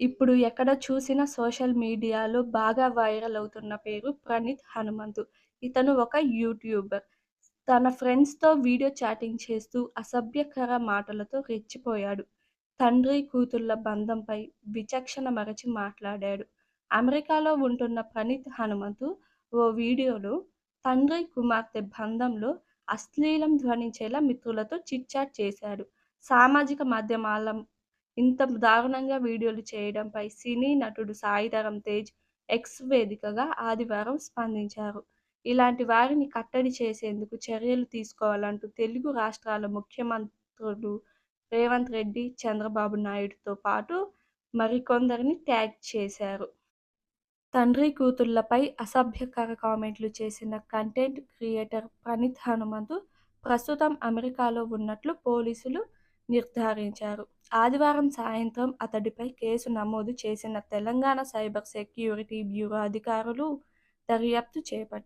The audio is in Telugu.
ఇప్పుడు ఎక్కడ చూసినా సోషల్ మీడియాలో బాగా వైరల్ అవుతున్న పేరు ప్రణీత్ హనుమంతు. ఇతను ఒక యూట్యూబర్. తన ఫ్రెండ్స్‌తో వీడియో చాటింగ్ చేస్తూ అసభ్యకర మాటలతో రెచ్చిపోయాడు. తండ్రి, కూతుళ్ళ బంధంపై విచక్షణ మరచి మాట్లాడాడు. అమెరికాలో ఉంటున్న ప్రణీత్ హనుమంతు ఓ వీడియోలో తండ్రి, కుమార్తె బంధంలో అశ్లీలం ధ్వనించేలా మిత్రులతో చిట్చాట్ చేశాడు. సామాజిక మాధ్యమాల ఇంత దారుణంగా వీడియోలు చేయడంపై సినీ నటుడు సాయిధరమ్ తేజ్ ఎక్స్ వేదికగా ఆదివారం స్పందించారు. ఇలాంటి వారిని కట్టడి చేసేందుకు చర్యలు తీసుకోవాలంటూ తెలుగు రాష్ట్రాల ముఖ్యమంత్రులు రేవంత్ రెడ్డి, చంద్రబాబు నాయుడుతో పాటు మరికొందరిని ట్యాగ్ చేశారు. తండ్రి, కూతుళ్ళపై అసభ్యకర కామెంట్లు చేసిన కంటెంట్ క్రియేటర్ ప్రణీత్ హనుమంతు ప్రస్తుతం అమెరికాలో ఉన్నట్లు పోలీసులు నిర్ధారించారు. ఆదివారం సాయంత్రం అతడిపై కేసు నమోదు చేసిన తెలంగాణ సైబర్ సెక్యూరిటీ బ్యూరో అధికారులు దర్యాప్తు చేపట్టారు.